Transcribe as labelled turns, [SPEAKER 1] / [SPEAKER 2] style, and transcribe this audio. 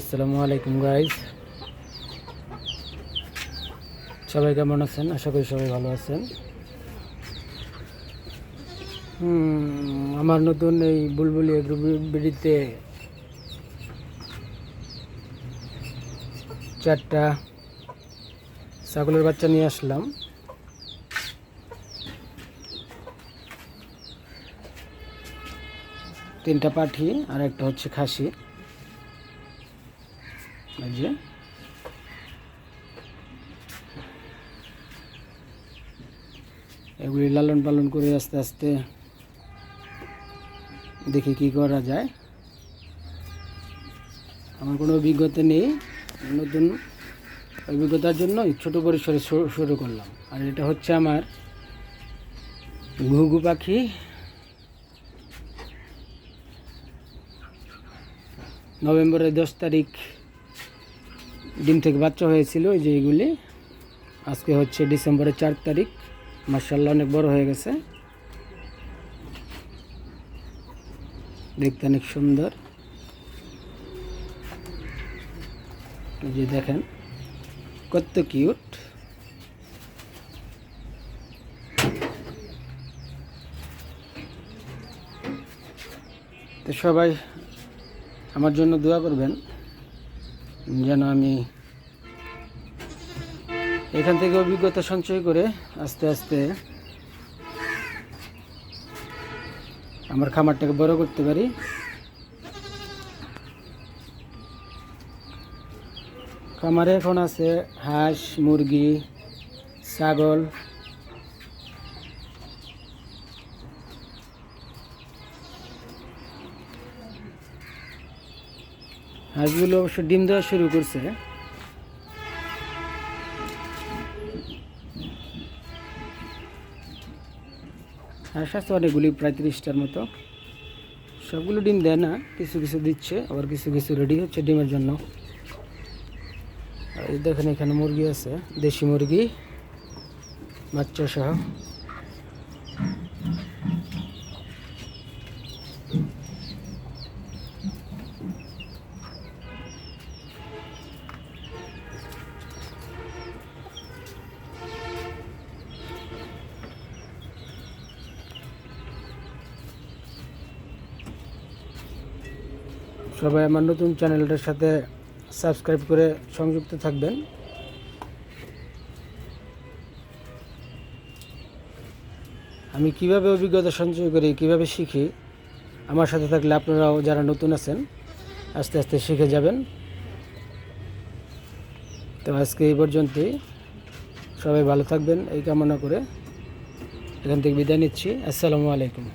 [SPEAKER 1] আসসালামু আলাইকুম গাইজ সবাই কেমন আছেন? আশা করি সবাই ভালো আছেন। আমার নতুন এই বুলবুলি বিড়িতে চারটা ছাগলের বাচ্চা নিয়ে আসলাম। তিনটা পাঠি আর একটা হচ্ছে খাসি। এই এগুলি লালন পালন করে আস্তে আস্তে দেখি কি করা যায়। আমার কোনো অভিজ্ঞতা নেই, নতুন অভিজ্ঞতার জন্য ছোট পরিসরে শুরু করলাম। আর এটা হচ্ছে আমার ঘুঘু পাখি। নভেম্বরের দশ তারিখ ডিম থেকে বাচ্চা হয়েছিল, এই যে এইগুলি আজকে হচ্ছে ডিসেম্বরের চার তারিখ। মার্শাল্লাহ অনেক বড় হয়ে গেছে। দেখতে অনেক সুন্দর। যে দেখেন, কত কিউট। তো সবাই আমার জন্য দোয়া করবেন। যেন আমি এখান থেকে অভিজ্ঞতা সঞ্চয় করে আস্তে আস্তে আমার খামারটাকে বড় করতে পারি। খামারে এখন আছে হাঁস, মুরগি, ছাগল হাঁসগুলো অবশ্য ডিম দেওয়া শুরু করছে। হাঁস আছে অনেকগুলি, প্রায় তিরিশটার মতো। সবগুলো ডিম দেয় না, কিছু কিছু দিচ্ছে, আবার কিছু কিছু রেডি হচ্ছে ডিমের জন্য। দেখেন এখানে মুরগি আছে, দেশি মুরগি, বাচ্চা সহ। সবাই আমার নতুন চ্যানেলটার সাথে সাবস্ক্রাইব করে সংযুক্ত থাকবেন। আমি কীভাবে অভিজ্ঞতা সঞ্চয় করি, কীভাবে শিখি, আমার সাথে থাকলে আপনারাও যারা নতুন আছেন, আস্তে আস্তে শিখে যাবেন। তো আজকে এই পর্যন্তই। সবাই ভালো থাকবেন, এই কামনা করে এখান থেকে বিদায় নিচ্ছি। আসসালামু আলাইকুম।